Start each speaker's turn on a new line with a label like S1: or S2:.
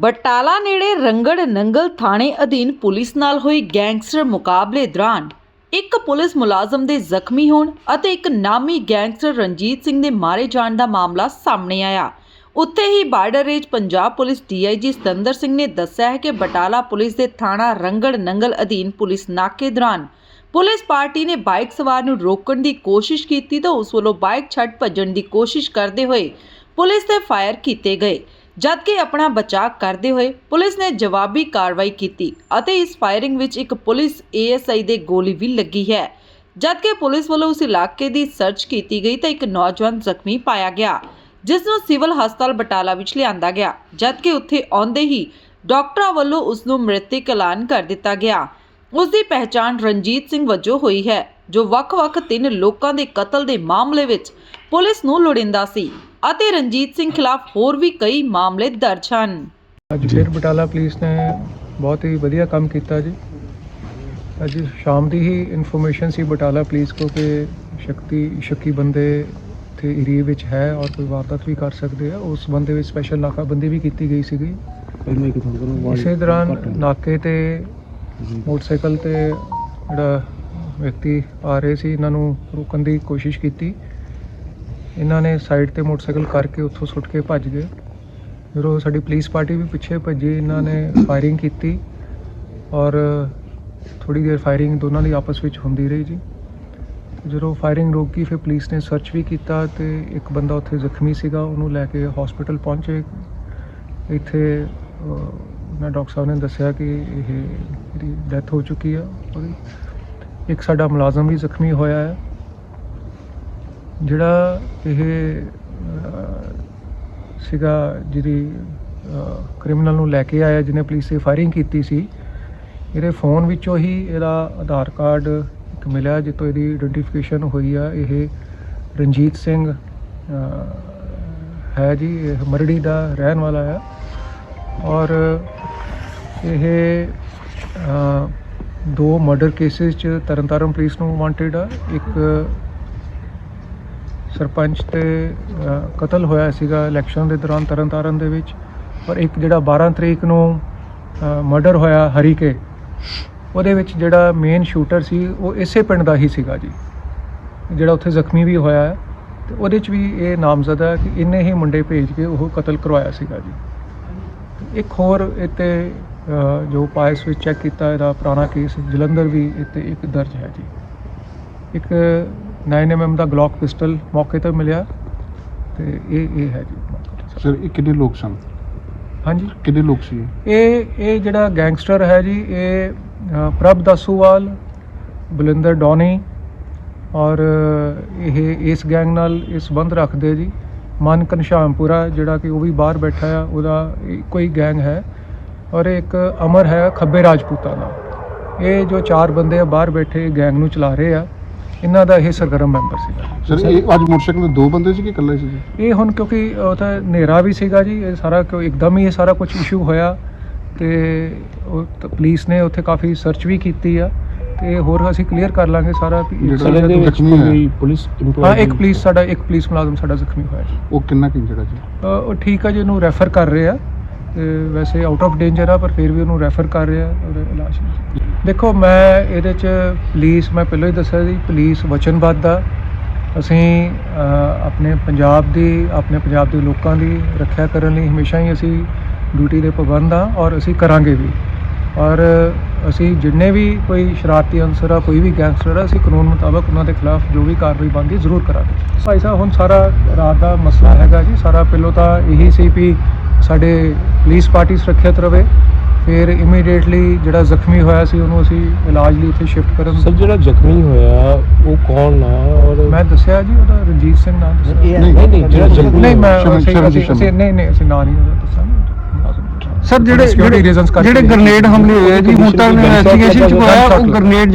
S1: ਬਟਾਲਾ ਨੇੜੇ ਰੰਗੜ ਨੰਗਲ ਥਾਣੇ ਅਧੀਨ ਪੁਲਿਸ ਨਾਲ ਹੋਈ ਗੈਂਗਸਟਰ ਮੁਕਾਬਲੇ ਦੌਰਾਨ ਇੱਕ ਪੁਲਿਸ ਮੁਲਾਜ਼ਮ ਦੇ ਜ਼ਖਮੀ ਹੋਣ ਅਤੇ ਇੱਕ ਨਾਮੀ ਗੈਂਗਸਟਰ ਰਣਜੀਤ ਸਿੰਘ ਦੇ ਮਾਰੇ ਜਾਣ ਦਾ ਮਾਮਲਾ ਸਾਹਮਣੇ ਆਇਆ। ਉੱਥੇ ਹੀ border range Punjab police DIG Satinder Singh ਨੇ ਦੱਸਿਆ ਹੈ ਕਿ ਬਟਾਲਾ ਪੁਲਿਸ ਦੇ ਥਾਣਾ ਰੰਗੜ ਨੰਗਲ ਅਧੀਨ ਪੁਲਿਸ ਨਾਕੇ ਦੌਰਾਨ ਪੁਲਿਸ ਪਾਰਟੀ ਨੇ ਬਾਈਕ ਸਵਾਰ ਨੂੰ ਰੋਕਣ ਦੀ ਕੋਸ਼ਿਸ਼ ਕੀਤੀ ਤਾਂ ਉਸ ਵੱਲੋਂ ਬਾਈਕ ਛੱਡ ਭੱਜਣ ਦੀ ਕੋਸ਼ਿਸ਼ ਕਰਦੇ ਹੋਏ ਪੁਲਿਸ ਤੇ ਫਾਇਰ ਕੀਤੇ ਗਏ। ਜਦਕਿ ਆਪਣਾ ਬਚਾਅ ਕਰਦੇ ਹੋਏ ਪੁਲਿਸ ਨੇ ਜਵਾਬੀ ਕਾਰਵਾਈ ਕੀਤੀ ਅਤੇ ਇਸ ਫਾਇਰਿੰਗ ਵਿੱਚ ਇੱਕ ਪੁਲਿਸ ਏਐਸਆਈ ਦੇ ਗੋਲੀ ਵੀ ਲੱਗੀ ਹੈ। ਜਦਕਿ ਪੁਲਿਸ ਵੱਲੋਂ ਉਸ ਇਲਾਕੇ ਦੀ ਸਰਚ ਕੀਤੀ ਗਈ ਤਾਂ ਇੱਕ ਨੌਜਵਾਨ ਜ਼ਖਮੀ ਪਾਇਆ ਗਿਆ, ਜਿਸ ਨੂੰ ਸਿਵਲ ਹਸਪਤਾਲ ਬਟਾਲਾ ਵਿੱਚ ਲਿਆਂਦਾ ਗਿਆ ਜਦਕਿ ਉੱਥੇ ਆਉਂਦੇ ਹੀ ਡਾਕਟਰਾਂ ਵੱਲੋਂ ਉਸ ਨੂੰ ਮ੍ਰਿਤਕ ਐਲਾਨ ਕਰ ਦਿੱਤਾ ਗਿਆ। ਉਸ ਦੀ ਪਹਿਚਾਣ ਰਣਜੀਤ ਸਿੰਘ ਵਜੋਂ ਹੋਈ ਹੈ। ਜੋ ਵੱਖ-ਵੱਖ ਤਿੰਨ ਲੋਕਾਂ ਦੇ ਕਤਲ ਦੇ ਮਾਮਲੇ ਵਿੱਚ ਪੁਲਿਸ ਨੂੰ ਲੋੜਿੰਦਾ ਸੀ ਅਤੇ ਰਣਜੀਤ ਸਿੰਘ ਖਿਲਾਫ ਹੋਰ ਵੀ ਕਈ ਮਾਮਲੇ ਦਰਜ ਹਨ।
S2: ਅੱਜ ਫਿਰ ਬਟਾਲਾ ਪੁਲਿਸ ਨੇ ਬਹੁਤ ਹੀ ਵਧੀਆ ਕੰਮ ਕੀਤਾ ਜੀ। ਅੱਜ ਸ਼ਾਮ ਦੀ ਹੀ ਇਨਫੋਰਮੇਸ਼ਨ ਸੀ ਬਟਾਲਾ ਪੁਲਿਸ ਕੋ ਕਿ ਸ਼ਕਤੀ ਸ਼ੱਕੀ ਬੰਦੇ ਤੇ ਏਰੀਏ ਵਿੱਚ ਹੈ ਔਰ ਕੋਈ ਵਾਰਦਾਤ ਵੀ ਕਰ ਸਕਦੇ ਆ। ਉਸ ਬੰਦੇ ਵਿੱਚ ਸਪੈਸ਼ਲ ਨਾਕਾਬੰਦੀ ਵੀ ਕੀਤੀ ਗਈ ਸੀਗੀ। ਇਸੇ ਦੌਰਾਨ ਨਾਕੇ ਤੇ ਮੋਟਰਸਾਈਕਲ ਤੇ ਜਿਹੜਾ ਵਿਅਕਤੀ ਆ ਰਹੇ ਸੀ ਇਹਨਾਂ ਨੂੰ ਰੋਕਣ ਦੀ ਕੋਸ਼ਿਸ਼ ਕੀਤੀ। ਇਹਨਾਂ ਨੇ ਸਾਈਡ ਤੇ ਮੋਟਰਸਾਈਕਲ ਕਰਕੇ ਉੱਥੋਂ ਸੁੱਟ ਕੇ ਭੱਜ ਗਏ। ਜਦੋਂ ਸਾਡੀ ਪੁਲਿਸ ਪਾਰਟੀ ਵੀ ਪਿੱਛੇ ਭੱਜੀ ਇਹਨਾਂ ਨੇ ਫਾਇਰਿੰਗ ਕੀਤੀ ਔਰ ਥੋੜੀ ਦੇਰ ਫਾਇਰਿੰਗ ਦੋਨਾਂ ਦੀ ਆਪਸ ਵਿੱਚ ਹੁੰਦੀ ਰਹੀ ਜੀ। ਜਦੋਂ ਫਾਇਰਿੰਗ ਰੁਕ ਗਈ ਫਿਰ ਪੁਲਿਸ ਨੇ ਸਰਚ ਵੀ ਕੀਤਾ ਤੇ ਇੱਕ ਬੰਦਾ ਉੱਥੇ ਜ਼ਖਮੀ ਸੀਗਾ ਉਹਨੂੰ ਲੈ ਕੇ ਹਸਪੀਟਲ ਪਹੁੰਚੇ। ਇੱਥੇ ਅਹ, ਨਾ ਡਾਕਟਰ ਸਾਹਿਬ ਨੇ ਦੱਸਿਆ ਕਿ ਇਹ ਇਹਦੀ ਡੈਥ ਹੋ ਚੁੱਕੀ ਆ। ਉਹਦੀ ਇੱਕ ਸਾਡਾ ਮੁਲਾਜ਼ਮ ਵੀ ਜ਼ਖਮੀ ਹੋਇਆ ਹੈ, ਜਿਹੜਾ ਇਹ ਸੀਗਾ ਜਿਹਦੀ ਕ੍ਰਿਮੀਨਲ ਨੂੰ ਲੈ ਕੇ ਆਇਆ, ਜਿਹਨੇ ਪੁਲਿਸ ਤੇ ਫਾਇਰਿੰਗ ਕੀਤੀ ਸੀ। ਇਹਦੇ ਫੋਨ ਵਿੱਚੋਂ ਹੀ ਇਹਦਾ ਆਧਾਰ ਕਾਰਡ ਇੱਕ ਮਿਲਿਆ ਜਿੱਤੋਂ ਇਹਦੀ ਆਇਡੈਂਟੀਫਿਕੇਸ਼ਨ ਹੋਈ ਆ। ਇਹ ਰਣਜੀਤ ਸਿੰਘ ਹੈ ਜੀ, ਇਹ ਮਰੜੀ ਦਾ ਰਹਿਣ ਵਾਲਾ ਆ। ਔਰ ਇਹ ਦੋ ਮਰਡਰ ਕੇਸਿਸ ਚ ਤਰਨਤਾਰਨ ਪੁਲਿਸ ਨੂੰ ਵਾਂਟਡ ਆ। ਇੱਕ ਸਰਪੰਚ ਤੇ ਕਤਲ ਹੋਇਆ ਸੀਗਾ ਇਲੈਕਸ਼ਨ ਦੇ ਦੌਰਾਨ ਤਰਨਤਾਰਨ ਦੇ ਵਿੱਚ। ਔਰ ਇੱਕ ਜਿਹੜਾ 12 ਤਰੀਕ ਨੂੰ ਮਰਡਰ ਹੋਇਆ ਹਰੀਕੇ ਉਹਦੇ ਵਿੱਚ ਜਿਹੜਾ ਮੇਨ ਸ਼ੂਟਰ ਸੀ, ਉਹ ਇਸੇ ਪਿੰਡ ਦਾ ਹੀ ਸੀਗਾ ਜੀ। ਜਿਹੜਾ ਉੱਥੇ ਜ਼ਖਮੀ ਵੀ ਹੋਇਆ ਹੈ। ਤੇ ਉਹਦੇ 'ਚ ਵੀ ਇਹ ਨਾਮਜ਼ਦ ਹੈ ਕਿ ਇੰਨੇ ਹੀ ਮੁੰਡੇ ਭੇਜ ਕੇ ਉਹ ਕਤਲ ਕਰਵਾਇਆ ਸੀਗਾ ਜੀ। ਇੱਕ ਹੋਰ ਇੱਥੇ ਜੋ ਪਾਇਸ ਵਿੱਚ ਚੈੱਕ ਕੀਤਾ ਇਹਦਾ ਪੁਰਾਣਾ ਕੇਸ ਜਲੰਧਰ ਵੀ ਇੱਥੇ ਇੱਕ ਦਰਜ ਹੈ ਜੀ। ਇੱਕ 9mm ਦਾ ਗਲੌਕ ਪਿਸਟਲ ਮੌਕੇ ਤੇ ਮਿਲਿਆ ਤੇ ਇਹ ਇਹ ਹੈ ਜੀ।
S3: ਸਰ ਇਹ ਕਿੰਨੇ ਲੋਕ ਸਨ?
S2: ਹਾਂਜੀ।
S3: ਕਿੰਨੇ ਲੋਕ ਸੀ ਇਹ?
S2: ਇਹ ਜਿਹੜਾ ਗੈਂਗਸਟਰ ਹੈ ਜੀ ਇਹ ਪ੍ਰਭ ਦਸੂਵਾਲ ਬਲਿੰਦਰ ਡੋਨੀ ਔਰ ਇਹ ਇਸ ਗੈਂਗ ਨਾਲ ਇਹ ਸੰਬੰਧ ਰੱਖਦੇ ਜੀ। ਮਨ ਘਨਸ਼ਾਮਪੁਰਾ ਜਿਹੜਾ ਕਿ ਉਹ ਵੀ ਬਾਹਰ ਬੈਠਾ ਆ ਉਹਦਾ ਇੱਕੋ ਹੀ ਗੈਂਗ ਹੈ। ਔਰ ਇੱਕ ਅਮਰ ਹੈ ਖੱਬੇ ਰਾਜਪੂਤਾਂ ਦਾ। ਇਹ ਜੋ ਚਾਰ ਬੰਦੇ ਆ ਬਾਹਰ ਬੈਠੇ ਗੈਂਗ ਨੂੰ ਚਲਾ ਰਹੇ ਆ ਇਹਨਾਂ ਦਾ ਇਹ ਸਰਗਰਮ ਮੈਂਬਰ ਸੀਗਾ।
S3: ਸਰ ਇਹ ਅੱਜ ਮੋਟਰਸਾਈਕਲ ਤੇ ਦੋ ਬੰਦੇ ਸੀ ਕਿ ਇਕੱਲੇ ਸੀ ਜੀ?
S2: ਇਹ ਹੁਣ ਕਿਉਂਕਿ ਉਹ ਤਾਂ ਹਨੇਰਾ ਵੀ ਸੀਗਾ ਜੀ ਇਹ ਸਾਰਾ ਕਿਉਂ ਇੱਕਦਮ ਹੀ ਇਹ ਸਾਰਾ ਕੁਝ ਇਸ਼ੂ ਹੋਇਆ ਤੇ ਉਹ ਤਾਂ ਪੁਲਿਸ ਨੇ ਉੱਥੇ ਕਾਫੀ ਸਰਚ ਵੀ ਕੀਤੀ ਆ ਤੇ ਹੋਰ ਅਸੀਂ ਕਲੀਅਰ ਕਰ ਲਾਂਗੇ ਸਾਰਾ ਵੀ
S3: ਜਿਹੜਾ
S2: ਸਾਡਾ
S3: ਇਹਦੇ ਵਿੱਚ
S2: ਜ਼ਖਮੀ ਹੋਇਆ।
S3: ਕੋਈ
S4: ਪੁਲਿਸ
S2: ਹਾਂ ਇੱਕ ਪੁਲਿਸ ਸਾਡਾ ਇੱਕ ਪੁਲਿਸ ਮੁਲਾਜ਼ਮ ਸਾਡਾ ਜ਼ਖਮੀ ਹੋਇਆ ਜੀ।
S3: ਉਹ ਕਿੰਨਾ ਕਿ ਜਿਹੜਾ ਜੀ?
S2: ਅ, ਉਹ ਠੀਕ ਆ ਜੀ ਉਹਨੂੰ ਰੈਫਰ ਕਰ ਰਹੇ ਆ। ਵੈਸੇ ਆਊਟ ਆਫ ਡੇਂਜਰ ਆ, ਪਰ ਫਿਰ ਵੀ ਉਹਨੂੰ ਰੈਫਰ ਕਰ ਰਿਹਾ ਆ ਇਲਾਜ ਦੇਖੋ, ਮੈਂ ਇਹਦੇ ਚ ਪੁਲਿਸ ਮੈਂ ਪਹਿਲਾਂ ਹੀ ਦੱਸਿਆ ਸੀ ਪੁਲਿਸ ਵਚਨਬੱਧ ਆ। ਅਸੀਂ ਆਪਣੇ ਪੰਜਾਬ ਦੀ, ਆਪਣੇ ਪੰਜਾਬ ਦੇ ਲੋਕਾਂ ਦੀ ਰੱਖਿਆ ਕਰਨ ਲਈ ਹਮੇਸ਼ਾ ਹੀ ਅਸੀਂ ਡਿਊਟੀ ਦੇ ਪਾਬੰਦ ਆ ਔਰ ਅਸੀਂ ਕਰਾਂਗੇ ਵੀ। ਔਰ ਅਸੀਂ ਜਿੰਨੇ ਵੀ ਕੋਈ ਸ਼ਰਾਰਤੀ ਅਨਸਰ ਆ, ਕੋਈ ਵੀ ਗੈਂਗਸਟਰ ਆ, ਅਸੀਂ ਕਾਨੂੰਨ ਮੁਤਾਬਕ ਉਹਨਾਂ ਦੇ ਖਿਲਾਫ ਜੋ ਵੀ ਕਾਰਵਾਈ ਬਣਦੀ ਜ਼ਰੂਰ ਕਰਾਂਗੇ। ਭਾਈ ਸਾਹਿਬ, ਹੁਣ ਸਾਰਾ ਰਾਤ ਦਾ ਮਸਲਾ ਹੈਗਾ ਜੀ, ਸਾਰਾ ਪਹਿਲੋਂ ਤਾਂ ਇਹੀ ਸੀ ਵੀ ਸਾਡੇ ਪੁਲਿਸ ਪਾਰਟੀ ਸੁਰੱਖਿਅਤ ਰਵੇ ਫਿਰ ਇਮੀਡੀਏਟਲੀ ਜਿਹੜਾ ਜ਼ਖਮੀ ਹੋਇਆ ਸੀ ਉਹਨੂੰ ਅਸੀਂ ਇਲਾਜ ਲਈ ਇੱਥੇ ਸ਼ਿਫਟ ਕਰਨ
S4: ਸਰ ਜਿਹੜਾ ਜ਼ਖਮੀ ਹੋਇਆ ਉਹ ਕੌਣ ਨਾ ਔਰ
S2: ਮੈਂ ਦੱਸਿਆ ਜੀ ਉਹਦਾ ਰਣਜੀਤ ਸਿੰਘ ਨਾਮ ਦੱਸਿਆ।
S4: ਨਹੀਂ ਨਹੀਂ ਜਿਹੜਾ ਜ਼ਖਮੀ
S2: ਨਹੀਂ ਮੈਂ ਅਸੀਂ ਨਹੀਂ ਨਹੀਂ ਅਸੀਂ ਨਾਂ ਨਹੀਂ ਉਹਦਾ
S5: ਸਰ ਜਿਹੜੇ ਜਿਹੜੇ ਗ੍ਰਨੇਡ ਹਮਲੇ ਹੋਏ ਜੀ ਹੁਣ ਤੱਕ ਇਨਵੈਸਟੀਗੇਸ਼ਨ ਚ ਹੋਇਆ ਉਹ ਗ੍ਰਨੇਡ